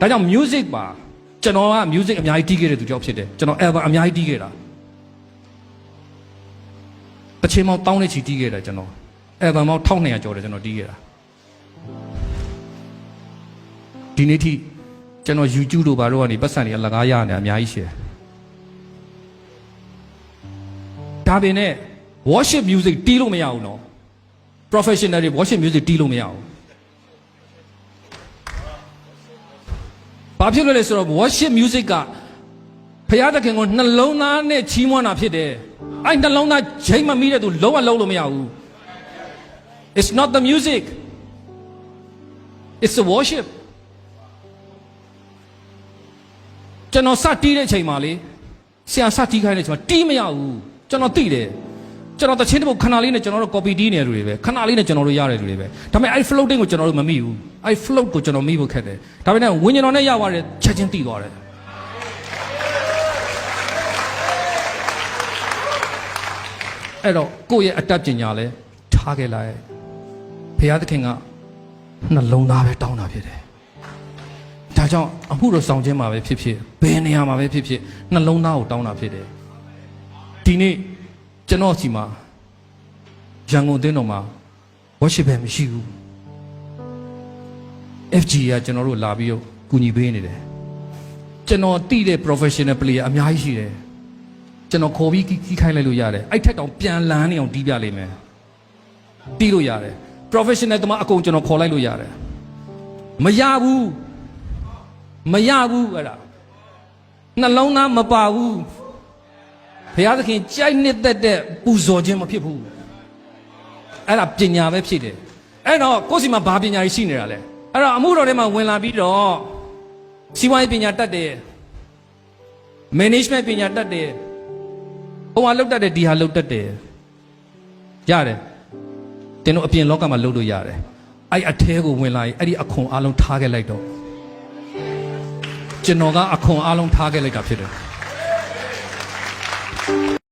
ဒါကြောင့် music ပါကျွန်တော်က music အများကြီးတီးခဲ့တဲ့သူကြောင့်ဖြစ်တယ်ကျွန်တော် album အများကြီးတီးခဲ့တာတစ်ချိန်မှတောင်းနေချီတီးခဲ့တာကျွန်တော် album ပေါင်း1200ကျော်တယ်ကျွန်တော်တီးခဲ့တာဒီနေ့ထိကျွန်တော် YouTube တို့ဘာတို့ကနေပတ်စံတွေအလကားရနေအများကြီးရှိတယ်ဒါပင်နဲ့ worship music တီးလို့မရဘူးနော် professional တွေ worship music တီးလို့မရဘူး ဖြစ်လို့လဲဆိုတော့ worship music ကဖခင်သခင်ကိုနှလုံးသားနဲ့ချီးမွမ်းတာဖြစ်တယ်အဲ့နှလုံးသားချိန်မမီးတဲ့သူလုံးဝလုံးလို့မရဘူး It's not the music It's the worship ကျွန်တော်စတီးတဲ့အချိန်မှာလေဆရာစတီးခိုင်းတဲ့အချိန်မှာတီးမရဘူးကျွန်တော်သိတယ် ကျွန်တော်တချင်းတစ်ပုတ်ခဏလေးနဲ့ကျွန်တော်တို့ copy တီးနေရလူတွေပဲခဏလေးနဲ့ကျွန်တော်တို့ရတဲ့လူတွေပဲဒါပေမဲ့အဲ့ floating ကိုကျွန်တော်တို့မမိဘူးအဲ့ float ကိုကျွန်တော်မိဖို့ခက်တယ်ဒါပေမဲ့ဝิญဉ်တော်နဲ့ရသွားတယ်ချက်ချင်းတီးသွားတယ်အဲ့တော့ကိုယ့်ရဲ့အတတ်ပညာလဲထားခဲ့လိုက်ဘုရားသခင်ကနှလုံးသားပဲတောင်းတာဖြစ်တယ်ဒါကြောင့်အမှုတော်ဆောင်ခြင်းမှာပဲဖြစ်ဖြစ်ဘယ်နေရာမှာပဲဖြစ်ဖြစ်နှလုံးသားကိုတောင်းတာဖြစ်တယ်ဒီနေ့ ကျွန်တော်စီမှာရန်ကုန်အသင်းတော်မှာ worship ပဲမရှိဘူး FG ကကျွန်တော်တို့လာပြီးတော့ကူညီပေးနေတယ်ကျွန်တော်တိတဲ့ professional player အများကြီးရှိတယ်ကျွန်တော်ခေါ်ပြီးကြီးခိုင်းလိုက်လို့ရတယ်အဲ့ထက်တောင်ပြန်လန်းနေအောင်တီးပြလိမ့်မယ်တီးလို့ရတယ် professional တမအကုန်ကျွန်တော်ခေါ်လိုက်လို့ရတယ်မရဘူးမရဘူးအဲ့ဒါနှလုံးသားမပါဘူး ဘုရားသခင်ကြိုက်နှစ်သက်တဲ့ပူဇော်ခြင်းမဖြစ်ဘူးအဲ့ဒါပညာပဲဖြစ်တယ်အဲ့တော့ကိုယ့်စီမှာဘာပညာကြီးရှိနေတာလဲအဲ့တော့အမှုတော်ထဲမှာဝင်လာပြီးတော့စီးပွားရေးပညာတတ်တယ် management ပညာတတ်တယ်ဟိုဟာလောက်တတ်တယ်ဒီဟာလောက်တတ်တယ်ရတယ်တင်တို့အပြင်လောကမှာလှုပ်လို့ရတယ်အဲ့အထဲကိုဝင်လာရင်အဲ့ဒီအခွန်အလုံးထားခဲ့လိုက်တော့ကျွန်တော်ကအခွန်အလုံးထားခဲ့လိုက်တာဖြစ်တယ်